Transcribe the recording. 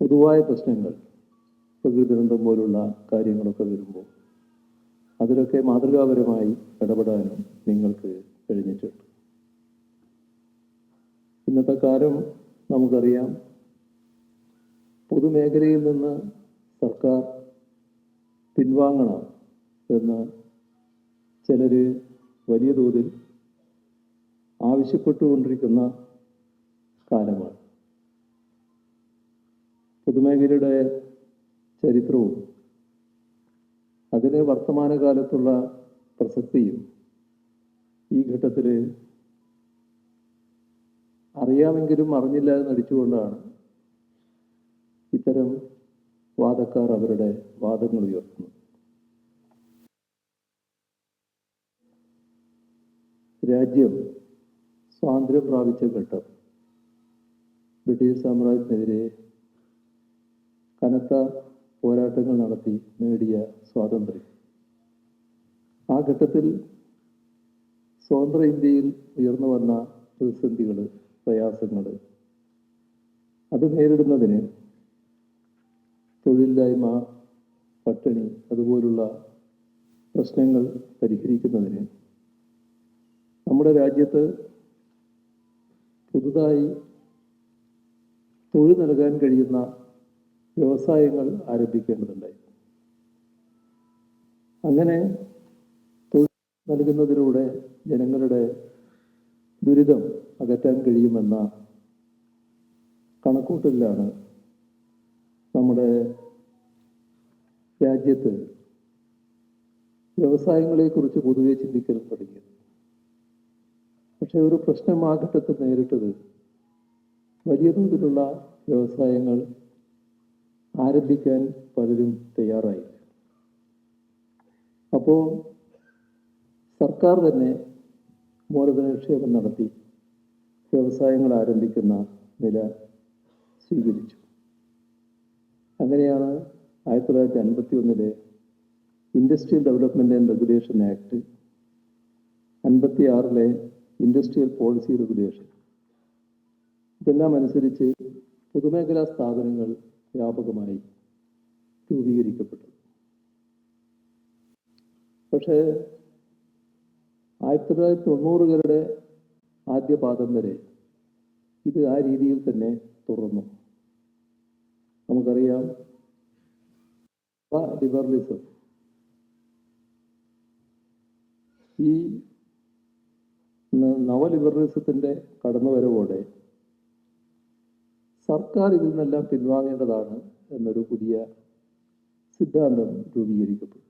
പൊതുവായ പ്രശ്നങ്ങൾ പ്രകൃതി ദുരന്തം പോലുള്ള കാര്യങ്ങളൊക്കെ വരുമ്പോൾ അതിലൊക്കെ മാതൃകാപരമായി ഇടപെടാനും നിങ്ങൾക്ക് കഴിഞ്ഞിട്ടുണ്ട്. ഇന്നത്തെ കാലം നമുക്കറിയാം. പൊതുമേഖലയിൽ നിന്ന് സർക്കാർ പിൻവാങ്ങണം എന്ന് ചിലർ വലിയ തോതിൽ ആവശ്യപ്പെട്ടുകൊണ്ടിരിക്കുന്ന കാലമാണ്. പൊതുമേഖലയുടെ ചരിത്രവും അതിന് വർത്തമാനകാലത്തുള്ള പ്രസക്തിയും ഈ ഘട്ടത്തിൽ അറിയാമെങ്കിലും അറിഞ്ഞില്ല എന്ന് നടിച്ചുകൊണ്ടാണ് ഇത്തരം വാദക്കാർ അവരുടെ വാദങ്ങൾ ഉയർത്തുന്നത്. രാജ്യം സ്വാതന്ത്ര്യം പ്രാപിച്ച ഘട്ടം. ബ്രിട്ടീഷ് സാമ്രാജ്യത്തിനെതിരെ കനത്ത പോരാട്ടങ്ങൾ നടത്തി നേടിയ സ്വാതന്ത്ര്യം. ആ ഘട്ടത്തിൽ സ്വതന്ത്ര ഇന്ത്യയിൽ ഉയർന്നു വന്ന പ്രതിസന്ധികൾ പ്രയാസങ്ങൾ അത് നേരിടുന്നതിന് തൊഴിലില്ലായ്മ പട്ടിണി അതുപോലുള്ള പ്രശ്നങ്ങൾ പരിഹരിക്കുന്നതിന് നമ്മുടെ രാജ്യത്ത് പുതുതായി തൊഴിൽ നൽകാൻ കഴിയുന്ന വ്യവസായങ്ങൾ ആരംഭിക്കേണ്ടതുണ്ടായി. അങ്ങനെ തൊഴിൽ നൽകുന്നതിലൂടെ ജനങ്ങളുടെ ദുരിതം അകറ്റാൻ കഴിയുമെന്ന കണക്കൂട്ടലിലാണ് നമ്മുടെ രാജ്യത്ത് വ്യവസായങ്ങളെക്കുറിച്ച് പൊതുവെ ചിന്തിക്കാൻ തുടങ്ങിയത്. പക്ഷെ ഒരു പ്രശ്നം ആ ഘട്ടത്തിൽ നേരിട്ടത് വലിയ തോതിലുള്ള വ്യവസായങ്ങൾ ആരംഭിക്കാൻ പലരും തയ്യാറായി. അപ്പോൾ സർക്കാർ തന്നെ മൂലധനക്ഷേപം നടത്തി വ്യവസായങ്ങൾ ആരംഭിക്കുന്ന നില സ്വീകരിച്ചു. അങ്ങനെയാണ് ആയിരത്തി തൊള്ളായിരത്തി അൻപത്തി ഒന്നിലെ industrial development and regulation act അൻപത്തി ആറിലെ ഇൻഡസ്ട്രിയൽ പോളിസി റെഗുലേഷൻ ഇതെല്ലാം അനുസരിച്ച് പൊതുമേഖലാ സ്ഥാപനങ്ങൾ വ്യാപകമായി രൂപീകരിക്കപ്പെട്ടു പക്ഷേ ആയിരത്തി തൊള്ളായിരത്തി തൊണ്ണൂറുകളുടെ ആദ്യ പാദം വരെ ഇത് ആ രീതിയിൽ തന്നെ തുറന്നു നമുക്കറിയാം ലിബറലിസം. ഈ നവലിബറലിസത്തിന്റെ കടന്നുവരവോടെ സർക്കാർ ഇതിൽ നിന്നെല്ലാം പിൻവാങ്ങേണ്ടതാണ് എന്നൊരു പുതിയ സിദ്ധാന്തം രൂപീകരിക്കപ്പെട്ടു.